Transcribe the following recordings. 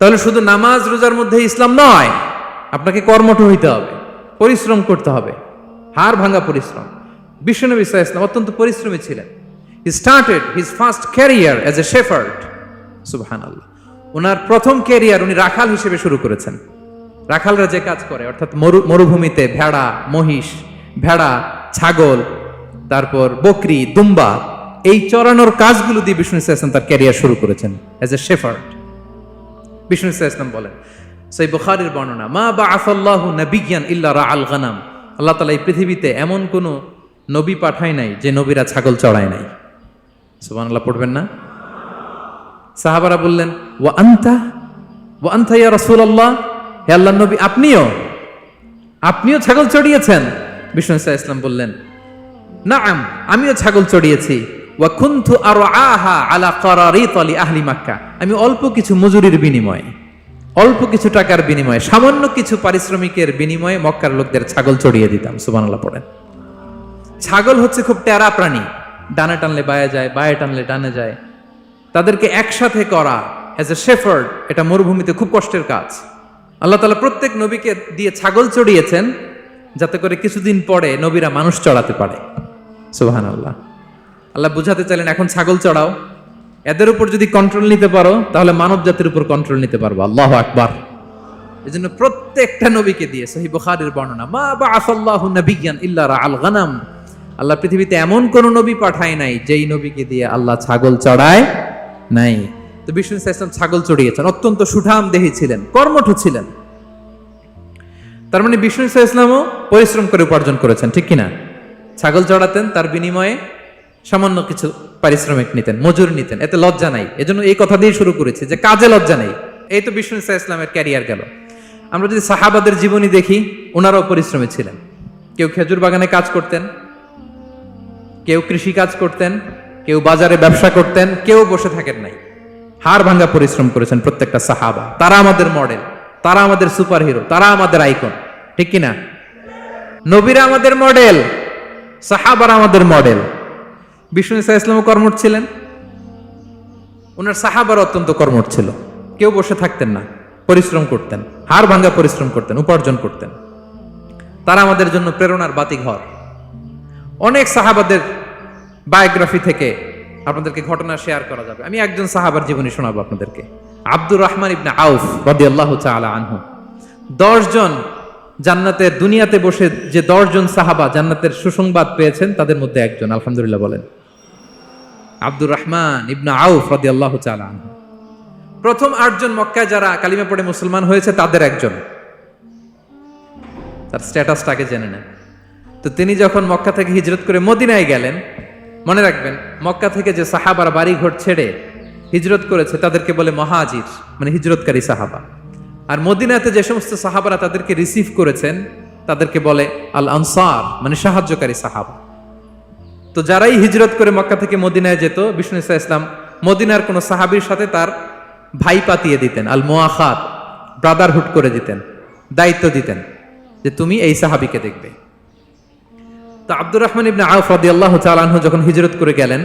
তাহলে শুধু নামাজ, রোজার মধ্যে ইসলাম নয়, আপনাকে কর্মঠ হইতে হবে, পরিশ্রম করতে হবে। হাড় ভাঙা পরিশ্রম। বিশ্বনবী ইসলাম ইসলাম অত্যন্ত পরিশ্রমী ছিলেন। He started his first career as a shepherd সুবহান আল্লাহ ওনার প্রথম ক্যারিয়ার উনি রাখাল হিসেবে শুরু করেছেন। রাখালরা যে কাজ করে, অর্থাৎ মরু, মরুভূমিতে ভেড়া, মহিষ, ভেড়া, ছাগল, তারপর বকরি, দুম্বা, এই চড়ানোর কাজগুলো দিয়ে বিষ্ণু ইসলাম তার ক্যারিয়ার শুরু করেছেন অ্যাজ এ শেফার্ড বিষ্ণু ইসলাম বলেন সেই বুখারির বর্ণনা, মা বা আফাল্লাহু নবিজ্ঞান ইল্লা রা আল গানাম। আল্লাহ তালা এই পৃথিবীতে এমন কোনো নবী পাঠায় নাই যে নবীরা ছাগল চড়ায় নাই। সুবান আল্লাহ পড়বেন না? সাহাবারা বললেন ও আন্তা? ও আন্তা ইয়া রসুল আল্লাহ হে আল্লাহ নবী, আপনিও? আপনিও ছাগল চড়িয়েছেন? বিষ্ণু ইসলাম বললেন নাম আমিও ছাগল চড়িয়েছি। আহা আলা করারিত আলি আহলি মাক্কা। আমি অল্প কিছু মজুরির বিনিময়ে, অল্প কিছু টাকার বিনিময়ে, সামান্য কিছু পারিশ্রমিকের বিনিময়ে মক্কার লোকদের ছাগল চড়িয়ে দিতাম, সুবহানাল্লাহ পড়েন। ছাগল হচ্ছে খুব টেরা প্রাণী। ডানে টানলে বায়ে যায়, বায়ে টানলে ডানে যায়। তাদেরকে একসাথে করা অ্যাজ এ শেফার্ড এটা মরুভূমিতে খুব কষ্টের কাজ। আল্লাহ তালা প্রত্যেক নবীকে দিয়ে ছাগল চড়িয়েছেন, যাতে করে কিছুদিন পরে নবীরা মানুষ চড়াতে পারে। সুবাহান আল্লাহ আল্লাহ বুঝাতে চাইলেন, এখন ছাগল চড়াও। এদের উপর যদি কন্ট্রোল নিতে পারো, তাহলে মানব জাতির উপর কন্ট্রোল নিতে পারব। আল্লাহ আকবার। এই জন্য প্রত্যেকটা নবীকে দিয়ে সহি বুখারীর বর্ণনা, মা বা আসাল্লাহু নবিজ্ঞান ইল্লা আল গানাম। আল্লাহ পৃথিবীতে এমন কোন নবী পাঠায় নাই, যেই নবীকে দিয়ে আল্লাহ ছাগল চড়ায় নাই। তো বিষ্ণু ইসলাম ছাগল চড়িয়েছেন, অত্যন্ত সুঠাম দেহী ছিলেন, কর্মঠ ছিলেন। তার মানে বিষ্ণু ইসলামও পরিশ্রম করে উপার্জন করেছেন, ঠিক কিনা? ছাগল চড়াতেন, তার বিনিময়ে সামান্য কিছু পারিশ্রমিক নিতেন, মজুরি নিতেন, এতে লজ্জা নাই। এজন্য এই কথা দিয়ে শুরু করেছি যে কাজে লজ্জা নেই। এই তো বিষ্ণু ইসা ইসলামের ক্যারিয়ার গেল। আমরা যদি সাহাবাদের জীবনী দেখি ওনারাও পরিশ্রমী ছিলেন। কেউ খেজুর বাগানে কাজ করতেন, কেউ কৃষি কাজ করতেন, কেউ বাজারে ব্যবসা করতেন, কেউ বসে থাকেন নাই। হাড় ভাঙ্গা পরিশ্রম করেছেন প্রত্যেকটা সাহাবা। তারা আমাদের মডেল, তারা আমাদের সুপার হিরো তারা আমাদের আইকন। ঠিক কিনা? নবীরা আমাদের মডেল, সাহাবারা আমাদের মডেল। বিষ্ণু ইসা ইসলামও কর্মঠ ছিলেন। ওনার সাহাবার অত্যন্ত কর্মঠ ছিল। কেউ বসে থাকতেন না, পরিশ্রম করতেন, হাড় ভাঙ্গা পরিশ্রম করতেন, উপার্জন করতেন। তারা আমাদের জন্য প্রেরণার বাতি ঘর অনেক সাহাবাদের বায়োগ্রাফি থেকে আপনাদেরকে ঘটনা শেয়ার করা যাবে। আমি একজন সাহাবার জীবনী শোনাবো আপনাদেরকে। আব্দুর রহমান ইবনে আউফ রাদিয়াল্লাহু তাআলা আনহু। দশজন জান্নাতের দুনিয়াতে বসে যে দশজন সাহাবা জান্নাতের সুসংবাদ পেয়েছেন, তাদের মধ্যে একজন, আলহামদুলিল্লাহ বলেন। আব্দুর রহমান ইবনা আউফ রাদিয়াল্লাহু তাআলা আনহু। প্রথম আটজন মক্কায় যারা কালিমা পড়ে মুসলমান হয়েছে, তাদের একজন। তার স্ট্যাটাসটাকে জেনে নেন। তো তিনি যখন মক্কা থেকে হিজরত করে মদিনায় গেলেন, মনে রাখবেন, মক্কা থেকে যে সাহাবার বাড়িঘর ছেড়ে হিজরত করেছে, তাদেরকে বলে মহাজির মানে হিজরতকারী সাহাবা। আর মদিনাতে যে সমস্ত সাহাবারা তাদেরকে রিসিভ করেছেন, তাদেরকে বলে আল আনসার মানে সাহায্যকারী সাহাবা। তো যারাই হিজরত করে মক্কা থেকে মদিনায় যেত, বিষ্ণু ইসা ইসলাম মদিনার কোনো সাহাবির সাথে তার ভাই পাতিয়ে দিতেন, আল মোয়াখাত ব্রাদারহুড করে দিতেন, দায়িত্ব দিতেন যে তুমি এই সাহাবিকে দেখবে। তো আব্দুর রহমান ইবনে আউফ রাদিয়াল্লাহু তাআলা আনহু যখন হিজরত করে গেলেন,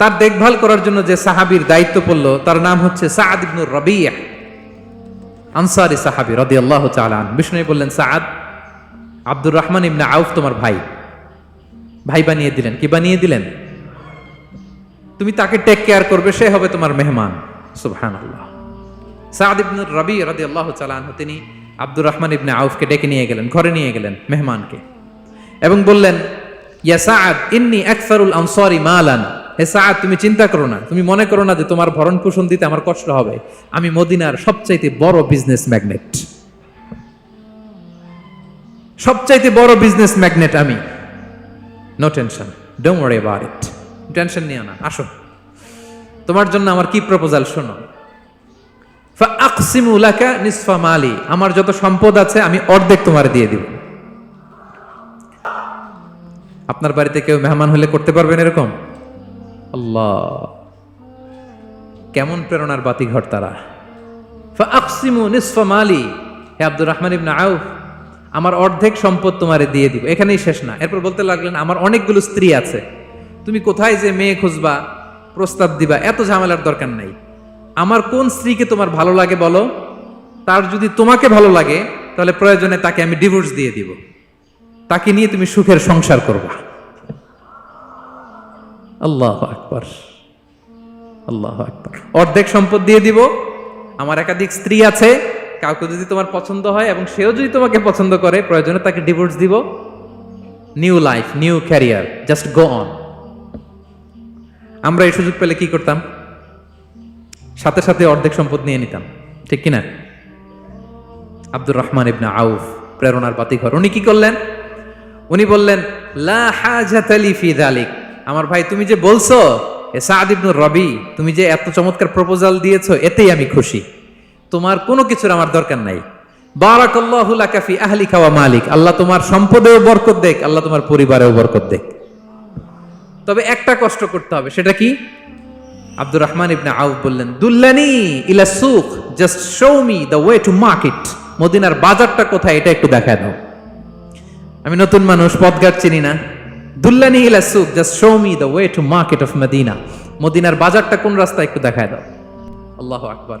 তার দেখভাল করার জন্য যে সাহাবীর দায়িত্ব পড়ল, তার নাম হচ্ছে সাআদ ইবনুর রাবিয়া, আনসারি সাহাবি রাদিয়াল্লাহু আল্লাহ আনহু। বিষ্ণু বললেন, সাআদ, আব্দুর রহমান ইবনে আউফ তোমার ভাই। ভাই বানিয়ে দিলেন। কি বানিয়ে দিলেন? তুমি তাকে টেক কেয়ার করবে, সে হবে তোমার মেহমান। সুবহানাল্লাহ। সাআদ ইবনুর রাবি রাদিয়াল্লাহু তাআলা আনহু, তিনি আব্দুর রহমান ইবনে আউফকে ডেকে নিয়ে গেলেন, ঘরে নিয়ে গেলেন মেহমানকে। এবং বললেন, ইয়া সাআদ, ইন্নি আকসারুল আনসারি মালান। হে সাআদ, তুমি চিন্তা করো না। তুমি মনে করো না যে তোমার ভরণ পোষণ দিতে আমার কষ্ট হবে। আমি মদিনার সবচাইতে বড় বিজনেস ম্যাগনেট সবচাইতে বড় বিজনেস ম্যাগনেট আমি। No tension don't worry about it tension নিও না, আসো। তোমার জন্য আমার কি প্রপোজাল শোনো। ফাকসিমু লাকা নিসফা মালি, আমার যত সম্পদ আছে আমি অর্ধেক তোমার দিয়ে দিব। আপনার বাড়িতে কেউ মেহমান হলে করতে পারবেন এরকম? আল্লাহ। কেমন প্রেরণার বাতি ঘর তারা। ফাকসিমু নিসফা মালি, হে আব্দুর রহমান ইবনে আউফ আমার অর্ধেক সম্পদ তোমারে দিয়ে দিব। এখানেই শেষ না। এরপর বলতে লাগলেন, আমার অনেকগুলো স্ত্রী আছে। তুমি কোথায় যে মেয়ে খুঁজবা, প্রস্তাব দিবা, এত ঝামেলার দরকার নাই। আমার কোন স্ত্রীকে তোমার ভালো লাগে বলো? তার যদি তোমাকে ভালো লাগে, তাহলে প্রয়োজনে তাকে আমি ডিভোর্স দিয়ে দিব। তাকে নিয়ে তুমি সুখের সংসার করবা। আল্লাহ আকবর। আল্লাহ আকবর। অর্ধেক সম্পদ দিয়ে দিব। আমার একাধিক স্ত্রী আছে। কাউকে যদি তোমার পছন্দ হয় এবং সেও যদি তোমাকে পছন্দ করে, প্রয়োজনে তাকে ডিভোর্স দিব। New life new career just go on আমরা এই সুযোগ পেলে কি করতাম? সাথে সাথে অর্ধেক সম্পদ নিয়ে নিতাম। ঠিক কিনা? আব্দুর রহমান ইবনা আউফ, প্রেরণার বাতিঘর। উনি কি করলেন? উনি বললেন আমার ভাই, তুমি যে বলছো সাদ ইবনুর রবি, তুমি যে এত চমৎকার প্রপোজাল দিয়েছ, এতেই আমি খুশি। তোমার কোনো কিছুর আমার দরকার নাই। বারাকাল্লাহু লাকা ফি আহলিকা মালিক। আল্লাহ তোমার সম্পদেও বরকত দেখ, আল্লাহ তোমার পরিবারেও বরকত দেখ। তবে একটা কষ্ট করতে হবে, সেটা কি? আব্দুর রহমান ইবনে আউফ বললেন, দুল্লানি ইলা সুক just show me the way to market. মদিনার বাজারটা কোথায়, এটা একটু দেখায় দাও। আমি নতুন মানুষ, পথঘাট চিনি না। দুল্লানি ইলা সুখ, just show me the way to market of Medina. মদিনার বাজারটা কোন রাস্তা একটু দেখায় দাও। আল্লাহ আকবার।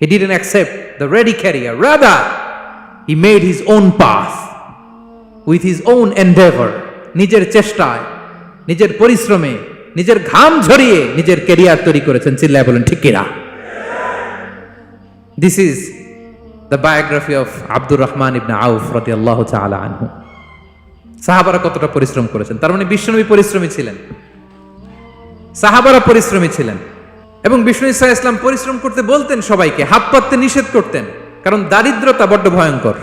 He didn't accept the ready career Rather, he made his own path with his own endeavour নিজের চেষ্টায় নিজের পরিশ্রমে নিজের ঘাম ঝরিয়ে নিজের ক্যারিয়ার তৈরি করেছেন। চিল্লায় বলেন ঠিক কিনা? This is the biography of Abdur Rahman ibn Awf রতি আল্লাহ তালা আনহু সাহাবারা কতটা পরিশ্রম করেছেন? তার মানে বিশ্বনবী পরিশ্রমী ছিলেন। সাহাবারা পরিশ্রমী ছিলেন। এবং বিষ্ণু ইসা ইসলাম পরিশ্রম করতে বলতেন সবাইকে, হাত পাততে নিষেধ করতেন, কারণ দারিদ্রতা বড্ড ভয়ঙ্কর।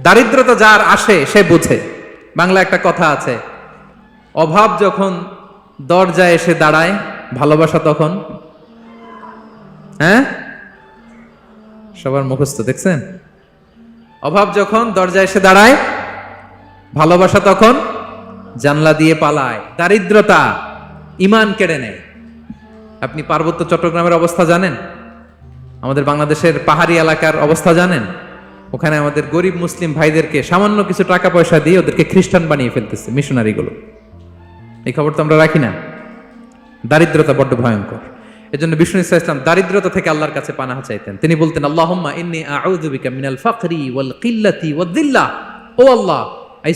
দারিদ্রতা যার আসে, সে বুঝে। বাংলা একটা কথা আছে, অভাব যখন দরজায় এসে দাঁড়ায়, ভালোবাসা তখন হ্যাঁ? সবার মুখস্থ, দেখছেন? অভাব যখন দরজায় এসে দাঁড়ায়, ভালোবাসা তখন জানলা দিয়ে পালায়। দারিদ্রতা ইমান কেড়ে নেয়। আপনি পার্বত্য চট্টগ্রামের অবস্থা জানেন? আমাদের বাংলাদেশের পাহাড়ি এলাকার অবস্থা জানেন? ওখানে আমাদের গরিব মুসলিম ভাইদেরকে সামান্য কিছু টাকা পয়সা দিয়ে ওদেরকে খ্রিস্টান বানিয়ে ফেলতেছে, মিশনারিগুলো। এই খবর তো আমরা রাখি না। দারিদ্রতা বড্ড ভয়ঙ্কর। এজন্য বিষ্ণু ইসা ইসলাম দারিদ্রতা থেকে আল্লাহর কাছে পানাহা চাইতেন। তিনি বলতেন মিনাল কিল্লাতি ও আল্লাহ আই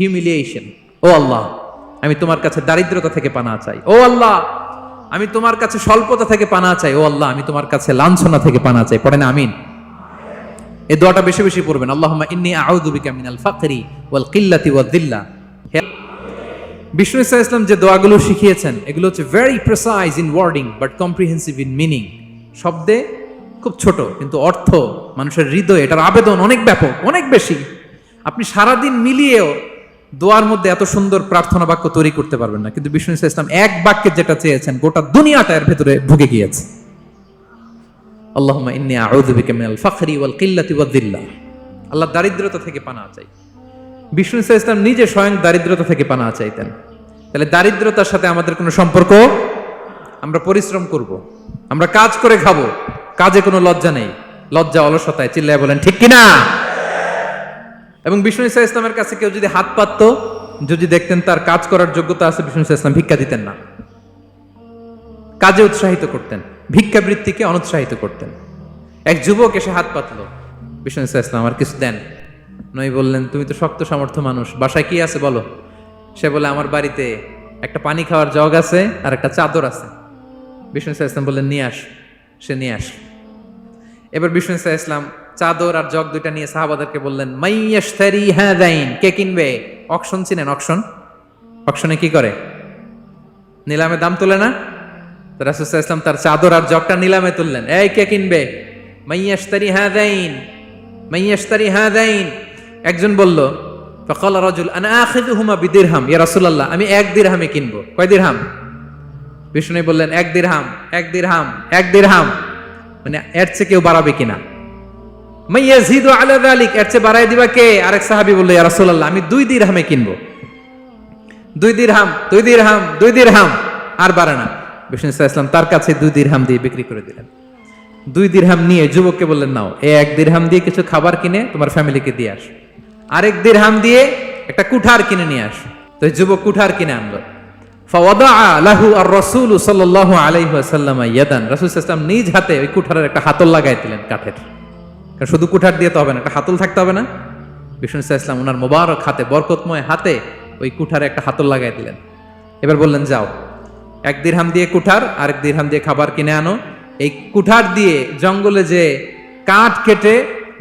হিউমিলিয়েশন ও আল্লাহ আমি তোমার কাছে দারিদ্রতা থেকে পানা চাই। ও আল্লাহ! আমি তোমার কাছে স্বল্পতা থেকে পানা চাই। ও আল্লাহ, আমি তোমার কাছে লাঞ্ছনা থেকে পানা চাই। পড়েন, আমিন। এই দোয়াটা বেশি বেশি পড়বেন। আল্লাহুম্মা ইন্নী আউযু বিকা মিনাল ফাকরি ওয়াল কিল্লাতি ওয়াদ-দিল্লা বিষ্ণু ইসা ইসলাম যে দোয়াগুলো শিখিয়েছেন, এগুলো হচ্ছে very precise in wording but comprehensive in meaning শব্দে খুব ছোট, কিন্তু অর্থ, মানুষের হৃদয় এটার আবেদন অনেক ব্যাপক, অনেক বেশি। আপনি সারাদিন মিলিয়েও দোয়ার মধ্যে এত সুন্দর প্রার্থনা বাক্য তৈরি করতে পারবেন না। কিন্তু বিষ্ণু ইসা ইসলাম এক বাক্যে যেটা চেয়েছেন, গোটা দুনিয়াটা ভেতরে ঢুকে গিয়েছে। ওয়াদ-দিল্লা আল্লাহ দারিদ্রতা থেকে পানা চাই। বিষ্ণু ইসা ইসলাম নিজে স্বয়ং দারিদ্রতা থেকে পানা চাইতেন। তাহলে দারিদ্রতার সাথে আমাদের কোনো সম্পর্ক? আমরা পরিশ্রম করব। আমরা কাজ করে খাব। কাজে কোনো লজ্জা নেই। লজ্জা অলসতায় চিল্লায় বলেন, ঠিক কিনা? এবং বিষ্ণু ইসা ইসলামের কাছে কেউ যদি হাত পাততো, যদি দেখতেন তার কাজ করার যোগ্যতা আছে, বিষ্ণু ইসা ইসলাম ভিক্ষা দিতেন না। কাজে উৎসাহিত করতেন, ভিক্ষাবৃত্তিকে অনুৎসাহিত করতেন। এক যুবক এসে হাত পাতলো। বিষ্ণু ইসা ইসলাম আর কিছু দেন। নই বললেন, তুমি তো শক্ত সামর্থ্য মানুষ, বাসায় কি আছে বলো? সে বলে, আমার বাড়িতে একটা পানি খাওয়ার জগ আছে আর একটা চাদর আছে। বিষ্ণু ইসা ইসলাম বললেন, নিয়ে আস। সে নিয়ে আস এবার বিষ্ণু ইসা ইসলাম চাদর আর জগ দুইটা নিয়ে সাহাবাদেরকে বললেন মাইয়াশতারি হ্যাঁ দাইন কে কিনবে? অকশন চিনেন, অকশন। অকশনে কি করে? নিলামে দাম তোলে না? তো রাসুসাহ ইসলাম তার চাদর আর জগটা নিলামে তুললেন, এই কে কিনবে? মাইয়াশতারি হ্যাঁ দাইন মাইয়াশতারি হ্যাঁ দাইন একজন বলল, ফকাল রাজুল, আনা আখিদুহুমা বিদিরহাম ইয়া রাসূলুল্লাহ, আমি এক দিরহামে কিনবো কয় দিরহাম? বিষ্ণু বললেন, এক দিরহাম এক দিরহাম এক দিরহাম মানে এর চেয়ে কেউ বাড়াবে কিনা? দুই দুই আর দিয়ে বিক্রি করে দিলেন। দুই নিয়ে যুবককে বললেন, নাও, এ এক দিরহাম দিয়ে কিছু খাবার কিনে তোমার ফ্যামিলিকে দিয়ে আস। আরেক দিরহাম দিয়ে একটা কুঠার কিনে নিয়ে আস। তো যুবক কুঠার কিনে আনলো। লাহু আর রসুল সাল্লাল্লাহু আলাইহি ওয়াসাল্লাম ইয়াদান। রাসূল নিজ হাতে ওই কুঠারের একটা হাতল লাগাই দিলেন কাঠের। কারণ শুধু কুঠার দিয়ে তো হবে না, একটা হাতল থাকতে হবে না। বিষ্ণু ইসলাম ওনার মোবারক হাতে, বরকতময় হাতে ওই কুঠারে একটা হাতল লাগাই দিলেন। এবার বললেন, যাও, এক দিরহাম দিয়ে কুঠার, আরেক দিরহাম দিয়ে খাবার কিনে আনো। এই কুঠার দিয়ে জঙ্গলে যে কাঠ কেটে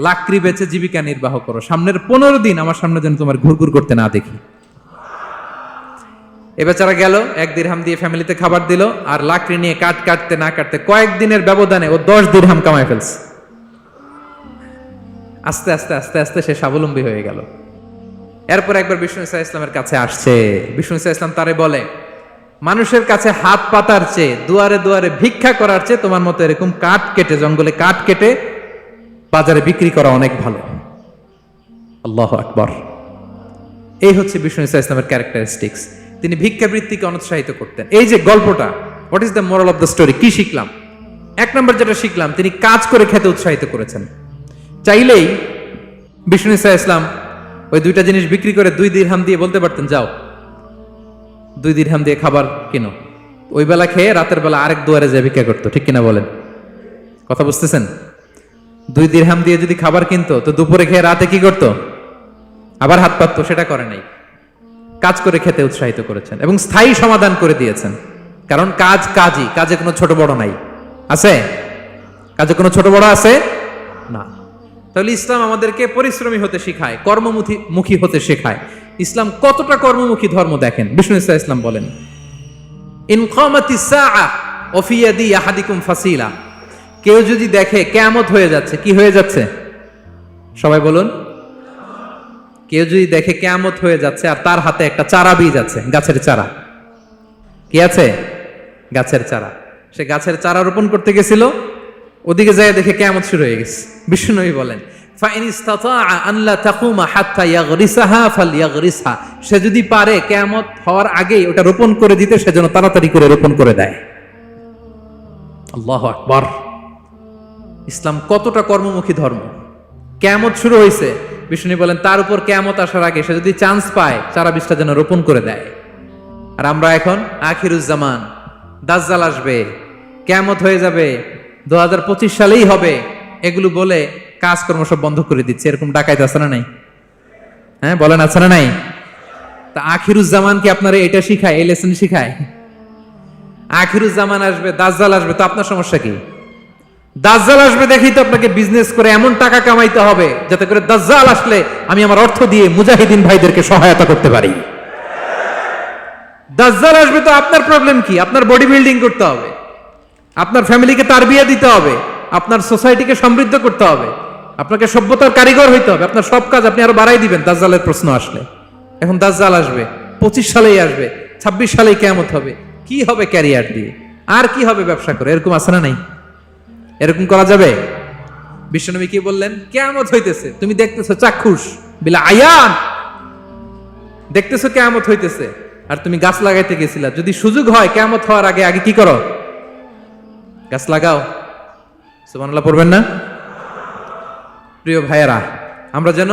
লাকড়ি বেচে জীবিকা নির্বাহ করো। সামনের পনেরো দিন আমার সামনে যেন তোমার ঘুরঘুর করতে না দেখি। এ বেচারা গেল, এক দিরহাম দিয়ে ফ্যামিলিতে খাবার দিল, আর লাকড়ি নিয়ে কাঠ কাটতে না কাটতে কয়েকদিনের ব্যবধানে ও দশ দিরহাম কামাই ফেলছে। আস্তে আস্তে আস্তে আস্তে সে স্বাবলম্বী হয়ে গেল। এরপর একবার বিষ্ণু ইসা ইসলামের কাছে আসছে। বিষ্ণু ইসা ইসলাম তারে বলে, মানুষের কাছে হাত পাতার চেয়ে দুয়ারে দুয়ারে ভিক্ষা করার চেয়ে তোমার মতো এরকম কাঠ কেটে, জঙ্গলে কাঠ কেটে বাজারে বিক্রি করা অনেক ভালো। আল্লাহ আকবর। এই হচ্ছে বিষ্ণু ইসা ইসলামের ক্যারেক্টারিস্টিক্স তিনি ভিক্ষাবৃত্তিকে অনুৎসাহিত করতেন। এই যে গল্পটা what is the moral of the story কি শিখলাম? এক নম্বর যেটা শিখলাম, তিনি কাজ করে খেতে উৎসাহিত করেছেন। চাইলেই বিষ্ণু ইসা ইসলাম ওই দুইটা জিনিস বিক্রি করে দুই দিরহাম দিয়ে বলতে পারতেন, যাও, দুই দিরহাম দিয়ে খাবার কিনো। ওই বেলা খেয়ে রাতের বেলা আরেক দুয়ারে যে ভিক্ষা করতো, ঠিক কিনা বলেন? কথা বুঝতেছেন? দুই দিরহাম দিয়ে যদি খাবার কিনতো, তো দুপুরে খেয়ে রাতে কি করতো? আবার হাত পাততো, সেটা করে নাই। কাজ করে খেতে উৎসাহিত করেছেন এবং স্থায়ী সমাধান করে দিয়েছেন। কারণ কাজ কাজই, কাজে কোনো ছোট বড় নাই। আছে? কাজে কোনো ছোট বড় আছে? না। তাহলে ইসলাম আমাদেরকে পরিশ্রমী হতে শেখায়, কর্মমুখী মুখী হতে শেখায়। ইসলাম কতটা কর্মমুখী ধর্ম দেখেন? বিষ্ণু ইসা ইসলাম বলেন ফাসিলা। কেউ যদি দেখে কেয়ামত হয়ে যাচ্ছে, কি হয়ে যাচ্ছে? সবাই বলুন। কেউ যদি দেখে কেয়ামত হয়ে যাচ্ছে আর তার হাতে একটা চারা বীজ আছে, গাছের চারা। কি আছে? গাছের চারা। সে গাছের চারা রোপণ করতে গেছিল ওদিকে যায় দেখে কেমন শুরু হয়ে গেছে। বিষ্ণুনবী বলেন সে যদি পারে কেমত হওয়ার আগেই ওটা রোপণ করে দিতে, সে যেন তাড়াতাড়ি করে রোপণ করে দেয়। আল্লাহ আকবর। ইসলাম কতটা কর্মমুখী ধর্ম। কেমত শুরু হয়েছে বিষ্ণু বলেন, তার উপর কেমত আসার আগে সে যদি চান্স পায় চারা বিশটা যেন রোপণ করে দেয়। আর আমরা এখন আখিরুজ্জামান, দাজ্জাল আসবে কেমত হয়ে যাবে দু হাজার পঁচিশ সালেই হবে। এগুলো বলে কাজকর্ম সব বন্ধ করে দিচ্ছে। এরকম ডাকাইতে আছে না নাই? হ্যাঁ বলেন, আছে না নাই? তা আখিরুজ্জামান কি আপনারা এটা শিখায়, এই লেসন শিখায়। আখিরুজ্জামান আসবে, দাজ্জাল আসবে, তো আপনার সমস্যা কি? দাজ্জাল আসবে দেখেই তো আপনাকে বিজনেস করে এমন টাকা কামাইতে হবে, যাতে করে দাজ্জাল আসলে আমি আমার অর্থ দিয়ে মুজাহিদিন ভাইদেরকে সহায়তা করতে পারি। দাজ্জাল আসবে তো আপনার প্রবলেম কি? আপনার বডি বিল্ডিং করতে হবে। আপনার ফ্যামিলিকে তার বিয়ে দিতে হবে, আপনার সোসাইটিকে সমৃদ্ধ করতে হবে, আপনাকে সভ্যতার কারিগর হইতে হবে, আপনার সব কাজ আপনি আরও বাড়াই দিবেন, দাজ্জালের প্রশ্ন আসলে। এখন দাজ্জাল আসবে, পঁচিশ সালেই আসবে, ছাব্বিশ সালেই কেমত হবে, কি হবে ক্যারিয়ার দিয়ে? আর কি হবে ব্যবসা করে, এরকম আছে না নাই? এরকম করা যাবে? বিশ্বনবী কি বললেন? কেয়ামত হইতেছে, তুমি দেখতেছো চাক্ষুষ, বিলা আয়ান। দেখতেছো কেয়ামত হইতেছে, আর তুমি গাছ লাগাইতে গেছিলা, যদি সুযোগ হয় কেয়ামত হওয়ার আগে আগে কি করো? গাছ লাগাও। সুবহানাল্লাহ, পড়বেন না? প্রিয় ভাইয়েরা, আমরা যেন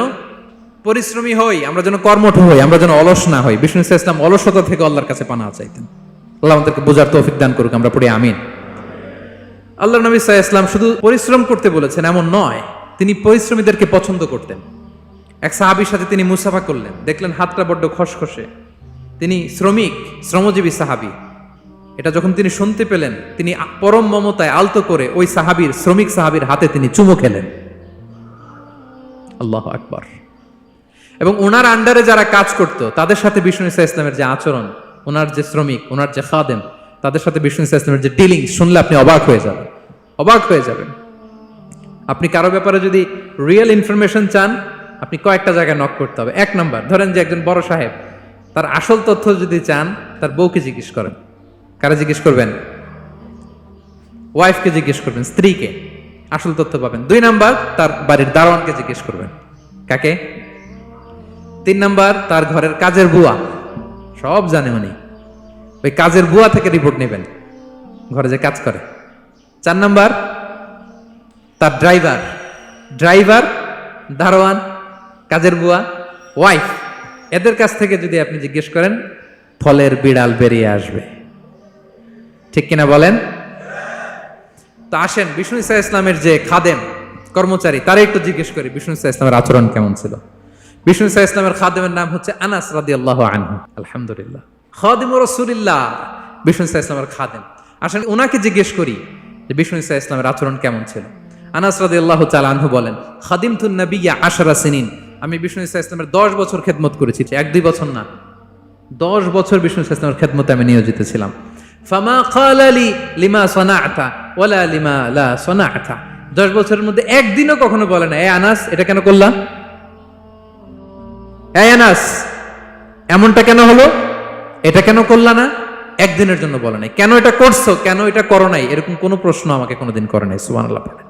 পরিশ্রমী হই, আমরা যেন কর্মঠ হই, আমরা যেন অলস না হই। বিষ্ণু ইসলাম অলসতা থেকে আল্লাহর কাছে পানা চাইতেন। আল্লাহ আমাদেরকে বোঝার তৌফিক দান করুক, আমরা পড়ি আমিন। আল্লাহ নবী সাহা ইসলাম শুধু পরিশ্রম করতে বলেছেন, এমন নয়, তিনি পরিশ্রমীদেরকে পছন্দ করতেন। এক সাহাবির সাথে তিনি মুসাফা করলেন, দেখলেন হাতটা বড্ড খসখসে। তিনি শ্রমিক, শ্রমজীবী সাহাবি। এটা যখন তিনি শুনতে পেলেন, তিনি পরম মমতায় আলতো করে ওই সাহাবির, শ্রমিক সাহাবির হাতে তিনি চুমু খেলেন। আল্লাহ আকবর। এবং ওনার আন্ডারে যারা কাজ করত, তাদের সাথে বিষ্ণু ইসা ইসলামের যে আচরণ, ওনার যে শ্রমিক, ওনার যে খাদেম, তাদের সাথে বিষ্ণু ইসা ইসলামের যে ডিলিং শুনলে আপনি অবাক হয়ে যাবেন। অবাক হয়ে যাবেন। আপনি কারও ব্যাপারে যদি রিয়েল ইনফরমেশন চান, আপনি কয়েকটা জায়গায় নক করতে হবে। এক নাম্বার ধরেন যে একজন বড় সাহেব, তার আসল তথ্য যদি চান, তার বউকে জিজ্ঞেস করেন। কারা জিজ্ঞেস করবেন? ওয়াইফকে জিজ্ঞেস করবেন, স্ত্রীকে। আসল তথ্য পাবেন। দুই নাম্বার, তার বাড়ির দারোয়ানকে জিজ্ঞেস করবেন। কাকে? তিন নাম্বার, তার ঘরের কাজের বুয়া। সব জানে উনি। ওই কাজের বুয়া থেকে রিপোর্ট নেবেন। ঘরে যে কাজ করে। চার নাম্বার, তার ড্রাইভার ড্রাইভার দারোয়ান, কাজের বুয়া ওয়াইফ এদের কাছ থেকে যদি আপনি জিজ্ঞেস করেন, ফলের বিড়াল বেরিয়ে আসবে। ঠিক কিনা বলেন? তো আসেন, বিষ্ণু ইসা ইসলামের যে খাদেম কর্মচারী, তারা একটু জিজ্ঞেস করি, বিষ্ণু ইসা ইসলামের আচরণ কেমন ছিল? বিষ্ণু ইসা ইসলামের খাদেমের নাম হচ্ছে আনাস রাদি আল্লাহ আনহু। আলহামদুলিল্লাহ। খাদিম রসুলিল্লাহ, বিষ্ণু ইসা ইসলামের খাদেম। আসেন ওনাকে জিজ্ঞেস করি যে বিষ্ণু ইসা ইসলামের আচরণ কেমন ছিল? আনাস রাদি আল্লাহ আনহু বলেন খাদিম তুন নবিয়া আশারা সিনিন। আমি বিষ্ণু ইসা ইসলামের দশ বছর খেদমত করেছি এক দুই বছর না, দশ বছর বিষ্ণু ইসা ইসলামের খেদমতে আমি নিয়োজিত ছিলাম। ফামা কালালি লিমা সনাআতা, ওয়ালা লিমা লা সনাআতা। দশ বছরের মধ্যে একদিনও কখনো বলে না, এ আনাস, এটা কেন করলা এ আনাস, এমনটা কেন হলো? এটা কেন করলা না? একদিনের জন্য বলে নাই। কেন এটা করছ? কেন এটা করো নাই? এরকম কোনো প্রশ্ন আমাকে কোনোদিন করে নাই, সুবহানাল্লাহ বলেন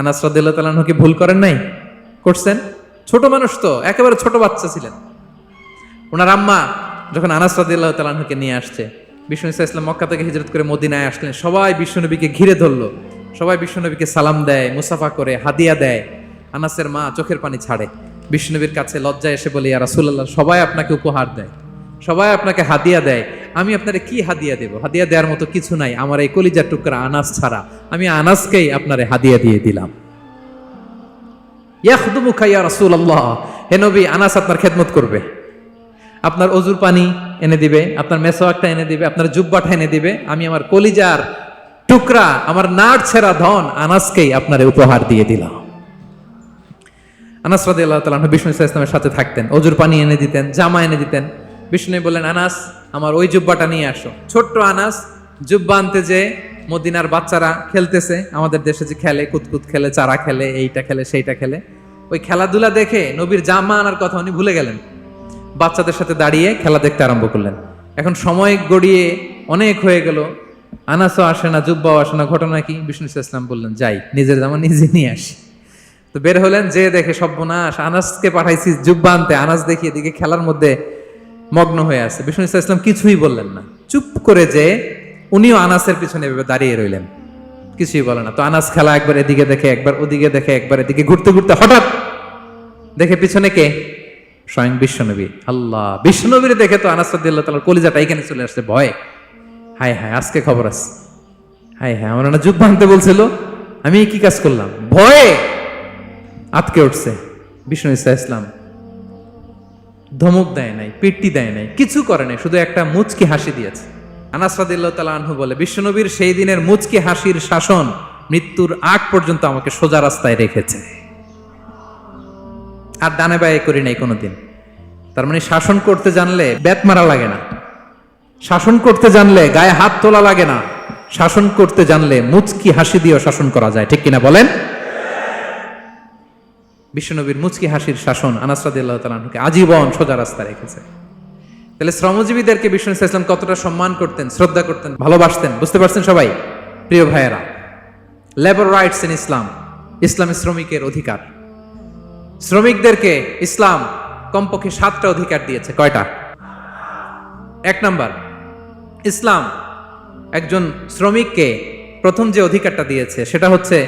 আনাস রাদিয়াল্লাহু তাআলা কি ভুল করেন নাই? করছেন? ছোট মানুষ তো, একেবারে ছোট বাচ্চা ছিলেন। ওনার আম্মা যখন আনাস রাদিয়াল্লাহু তালাহকে নিয়ে আসছে বিষ্ণু ইসা ইসলাম মক্কা থেকে হিজরত করে মদিনায় আসলেন। সবাই বিশ্বনবীকে ঘিরে ধরলো। সবাই বিশ্বনবীকে সালাম দেয়, মুসাফা করে, হাদিয়া দেয়, আনাসের মা চোখের পানি ছাড়ে। বিষ্ণুনবীর কাছে লজ্জায় এসে বলি আর রাসূলুল্লাহ, সবাই আপনাকে উপহার দেয়। সবাই আপনাকে হাদিয়া দেয়। আমি আপনারে কি হাদিয়া দেব? হাদিয়া দেওয়ার মতো কিছু নাই। আমার এই কলিজার টুকরা আনাস ছাড়া। আমি আনাসকেই আপনারে হাদিয়া দিয়ে দিলাম। ইয়াখদুমুকা ইয়া রাসূলুল্লাহ। হে নবী, আনাস আপনার খেদমত করবে। আপনার অজুর পানি এনে দিবে, আপনার মেসোয়াকটা এনে দিবে, আপনার জুব্বাটা এনে দিবে, আমি আমার কলিজার টুকরা, আমার নাট ছেঁড়া ধন আনাসকেই আপনার উপহার দিয়ে দিলাম। আনাস রাদি আল্লাহ তালা বিষ্ণু ইসা ইসলামের সাথে থাকতেন, অজুর পানি এনে দিতেন, জামা এনে দিতেন। বিষ্ণু বললেন, আনাস, আমার ওই জুব্বাটা নিয়ে আসো। ছোট্ট আনাস জুব্বা আনতে যে মদিনার বাচ্চারা খেলতেছে, আমাদের দেশে যে খেলে, কুতকুত খেলে, চারা খেলে, এইটা খেলে, সেইটা খেলে, ওই খেলাধুলা দেখে নবীর জামা আনার কথা উনি ভুলে গেলেন। বাচ্চাদের সাথে দাঁড়িয়ে খেলা দেখতে আরম্ভ করলেন। এখন সময় গড়িয়ে অনেক হয়ে গেল। আনাসও আসে না, জুব্বাও আসে না। ঘটনা কি? বিষ্ণু ইসলাম বললেন, যাই, নিজের জামা নিজে নিয়ে আসি। তো বের হলেন, যে দেখে সর্বনাশ, আনাসকে পাঠাইছি জুব্বা আনতে। আনাস দেখি এদিকে খেলার মধ্যে মগ্ন হয়ে আছে। বিষ্ণু ইসলাম কিছুই বললেন না। চুপ করে যে উনিও আনাসের পিছনে এভাবে দাঁড়িয়ে রইলেন। কিছুই বলে না। তো আনাস খেলা একবার এদিকে দেখে, একবার ওদিকে দেখে, একবার এদিকে ঘুরতে ঘুরতে হঠাৎ দেখে পিছনে কে? স্বয়ং বিশ্বনবী। আল্লাহ, বিশ্বনবীর দেখে তো আনাসুদ্দিল্লাহ তালার কলিজাটা এখানে চলে আসছে ভয়। হায় হায়, আজকে খবর আছে। হায় হায়, আমার না যুগ ভাঙতে বলছিল, আমি কি কাজ করলাম? ভয়ে আটকে উঠছে। বিষ্ণু ইসা ইসলাম ধমক দেয় নাই, পিট্টি দেয় নাই, কিছু করে নাই, শুধু একটা মুচকি হাসি দিয়েছে। আনহু বলে বিশ্বনবীর সেই দিনের মুচকি হাসির শাসন মৃত্যুর আগ পর্যন্ত আমাকে সোজা রাস্তায় রেখেছে। আর ডানে বায়ে করি নাই কোনোদিন। তার মানে শাসন করতে জানলে ব্যাত মারা লাগে না। শাসন করতে জানলে গায়ে হাত তোলা লাগে না। শাসন করতে জানলে মুচকি হাসি দিয়েও শাসন করা যায়। ঠিক কিনা বলেন? বিশ্বনবীর মুচকি হাসির শাসন আনাসরাদিল্লাহ তালাহকে আজীবন সোজা রাস্তা রেখেছে। তাহলে শ্রমজীবীদেরকে বিষ্ণু ইসলাম কতটা সম্মান করতেন, শ্রদ্ধা করতেন, ভালোবাসতেন, বুঝতে পারছেন সবাই? প্রিয় ভাইয়েরা লেবার রাইটস ইন ইসলাম ইসলামী শ্রমিকের অধিকার। শ্রমিকদেরকে ইসলাম কমপক্ষে সাতটা অধিকার দিয়েছে। কয়টা? এক নাম্বার, ইসলাম একজন শ্রমিককে প্রথম যে অধিকারটা দিয়েছে সেটা হচ্ছে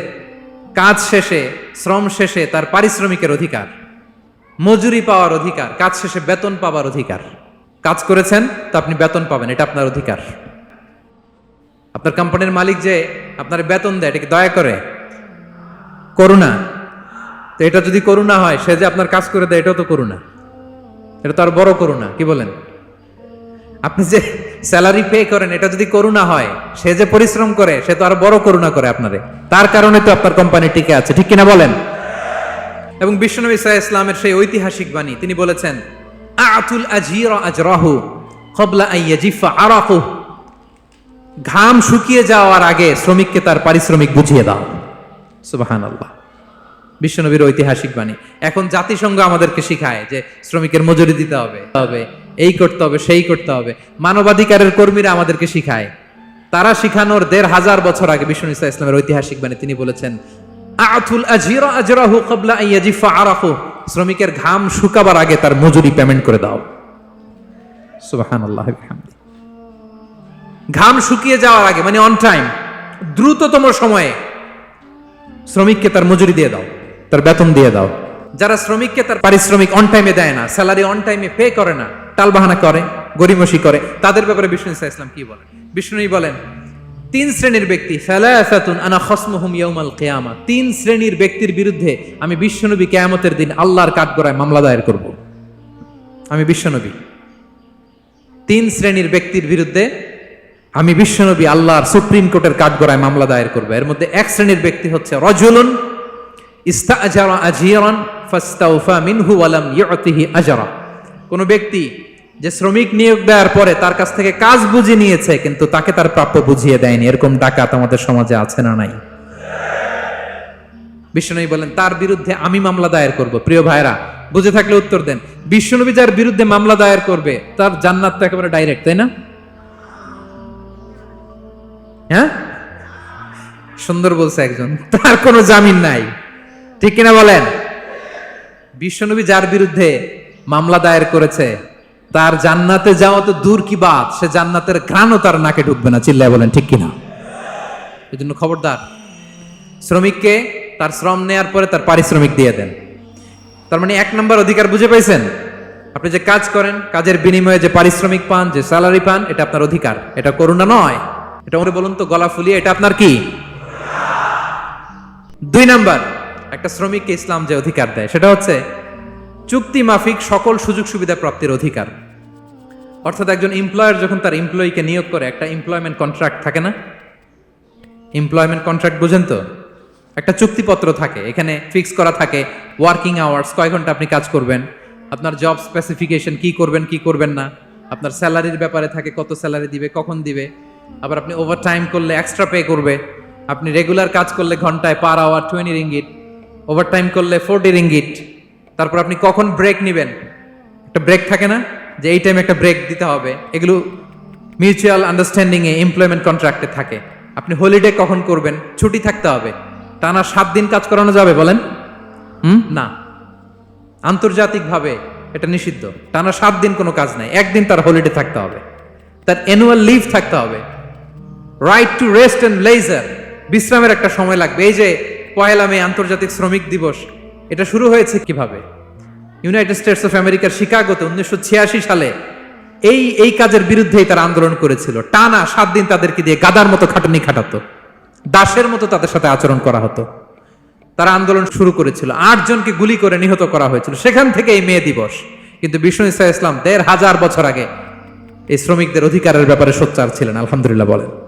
কাজ শেষে, শ্রম শেষে তার পারিশ্রমিকের অধিকার, মজুরি পাওয়ার অধিকার, কাজ শেষে বেতন পাওয়ার অধিকার। কাজ করেছেন, তো আপনি বেতন পাবেন, এটা আপনার অধিকার। আপনার কোম্পানির মালিক যে আপনার বেতন দেয়, এটাকে দয়া করে করুণা। তো এটা যদি করুণা হয়, সে যে আপনার কাজ করে দেয়, এটাও তো করুণা। এটা তো আর বড় করুণা, কি বলেন? আপনি যে স্যালারি পে করেন, এটা যদি করুণা হয়, সে যে পরিশ্রম করে, সে তো আর বড় করুণা করে আপনারে। তার কারণে তো আপনার কোম্পানি টিকে আছে, ঠিক কিনা বলেন? এবং বিশ্বনবী সাহা ইসলামের সেই ঐতিহাসিক বাণী, তিনি বলেছেন, আতুল আজির আজরাহু কবলা আইয়াজিফা আরাহু ঘাম শুকিয়ে যাওয়ার আগে শ্রমিককে তার পারিশ্রমিক বুঝিয়ে দাও। সুবাহান আল্লাহ বিশ্বনবীর ঐতিহাসিক বাণী। এখন জাতিসংঘ আমাদেরকে শিখায় যে শ্রমিকের মজুরি দিতে হবে হবে, এই করতে হবে, সেই করতে হবে। মানবাধিকারের কর্মীরা আমাদেরকে শিখায়। তারা শিখানোর দেড় হাজার বছর আগে বিষ্ণু ইসা ইসলামের ঐতিহাসিক বাণী তিনি বলেছেন শ্রমিকের ঘাম শুকাবার আগে তার মজুরি পেমেন্ট করে দাও। ঘাম শুকিয়ে যাওয়ার আগে মানে অন টাইম দ্রুততম সময়ে শ্রমিককে তার মজুরি দিয়ে দাও। তার বেতন দিয়ে দাও। যারা শ্রমিককে তার পারিশ্রমিক অন টাইমে দেয় না স্যালারি অন টাইমে পে করে না, টালবাহানা করে গরিমসি করে, তাদের ব্যাপারে বিষ্ণু ইসা ইসলাম কি বলেন? বিষ্ণুই বলেন, তিন শ্রেণির ব্যক্তি আনা খসমুহুম ইয়াউমাল কিয়ামা, তিন শ্রেণির ব্যক্তির বিরুদ্ধে আমি বিশ্বনবী কিয়ামতের দিন আল্লাহর কাঠগড়ায় মামলা দায়ের করব। আমি বিশ্বনবী। তিন শ্রেণির ব্যক্তির বিরুদ্ধে আমি বিশ্বনবী আল্লাহর সুপ্রিম কোর্টের কাঠগড়ায় মামলা দায়ের করব। এর মধ্যে এক শ্রেণির ব্যক্তি হচ্ছে রজুলুন ইস্তাআজারা আজিরান ফাস্তাউফা মিনহু ওয়ালাম ইউতিহি আজারা। কোন ব্যক্তি যে শ্রমিক নিয়োগ দেওয়ার পরে তার কাছ থেকে কাজ বুঝে নিয়েছে, কিন্তু তাকে তার প্রাপ্য বুঝিয়ে দেয়নি। এরকম ডাকাত আমাদের সমাজে আছে না নাই? বিশ্বনবী বলেন তার বিরুদ্ধে আমি মামলা দায়ের করব। প্রিয় ভাইরা বুঝে থাকলে উত্তর দেন। বিশ্বনবী যার বিরুদ্ধে মামলা দায়ের করবে, তার জান্নাত তো একেবারে ডাইরেক্ট তাই না? হ্যাঁ? সুন্দর বলছে একজন, তার কোনো জামিন নাই। ঠিক কিনা বলেন? বিশ্বনবী যার বিরুদ্ধে মামলা দায়ের করেছে, তার জান্নাতে যাওয়া তো দূর কি বাদ সে জান্নাতের ঘ্রাণও তার নাকে ঢুকবে না, চিল্লায় বলেন, ঠিক কিনা? এই জন্য খবরদার, শ্রমিককে তার শ্রম নেয়ার পরে তার পারিশ্রমিক দিয়ে দেন। তার মানে এক নম্বর অধিকার বুঝে পাইছেন? আপনি যে কাজ করেন, কাজের বিনিময়ে যে পারিশ্রমিক পান, যে স্যালারি পান, এটা আপনার অধিকার, এটা করুণা নয়। এটা বলুন তো, গলা ফুলিয়ে, এটা আপনার কি? দুই নাম্বার একটা শ্রমিককে ইসলাম যে অধিকার দেয়, সেটা হচ্ছে চুক্তি মাফিক সকল সুযোগ সুবিধা প্রাপ্তির অধিকার। অর্থাৎ একজন এমপ্লয়ার যখন তার এমপ্লয়িকে নিয়োগ করে, একটা এমপ্লয়মেন্ট কন্ট্রাক্ট থাকে না? এমপ্লয়মেন্ট কন্ট্রাক্ট বুঝেন তো? একটা চুক্তিপত্র থাকে, এখানে ফিক্স করা থাকে ওয়ার্কিং আওয়ার্স কয় ঘণ্টা আপনি কাজ করবেন? আপনার জব স্পেসিফিকেশন কি করবেন কি করবেন না? আপনার স্যালারির ব্যাপারে থাকে, কত স্যালারি দিবে, কখন দিবে? আবার আপনি ওভার টাইম করলে এক্সট্রা পে করবে। আপনি রেগুলার কাজ করলে ঘন্টায় per hour twenty ringgit over time করলে ফোরটি রিঙ্গিট তারপর আপনি কখন ব্রেক নেবেন? একটা ব্রেক থাকে না? যে এই টাইমে একটা ব্রেক দিতে হবে। এগুলো মিউচুয়াল আন্ডারস্ট্যান্ডিং এ এমপ্লয়মেন্ট কন্ট্রাক্টে থাকে। আপনি হলিডে কখন করবেন? ছুটি থাকতে হবে। টানা সাত দিন কাজ করানো যাবে বলেন? হুম? না। আন্তর্জাতিকভাবে এটা নিষিদ্ধ। টানা সাত দিন কোনো কাজ নাই। একদিন তার হলিডে থাকতে হবে। তার অ্যানুয়াল লিভ থাকতে হবে। Right to rest and leisure বিশ্রামের একটা সময় লাগবে। এই যে পয়লা মে আন্তর্জাতিক শ্রমিক দিবস। এটা শুরু হয়েছে কীভাবে? ইউনাইটেড স্টেটস অফ আমেরিকার শিকাগোতে উনিশশো ছিয়াশি সালে এই এই কাজের বিরুদ্ধেই তারা আন্দোলন করেছিল। টানা সাত দিন তাদেরকে দিয়ে গাদার মতো খাটনি খাটাতো। দাসের মতো তাদের সাথে আচরণ করা হতো। তারা আন্দোলন শুরু করেছিল। আট জনকে গুলি করে নিহত করা হয়েছিল। সেখান থেকে এই মে দিবস। কিন্তু বিষ্ণু ইসা ইসলাম দেড় হাজার বছর আগে এই শ্রমিকদের অধিকারের ব্যাপারে সোচ্চার ছিলেন, আলহামদুলিল্লাহ বলেন।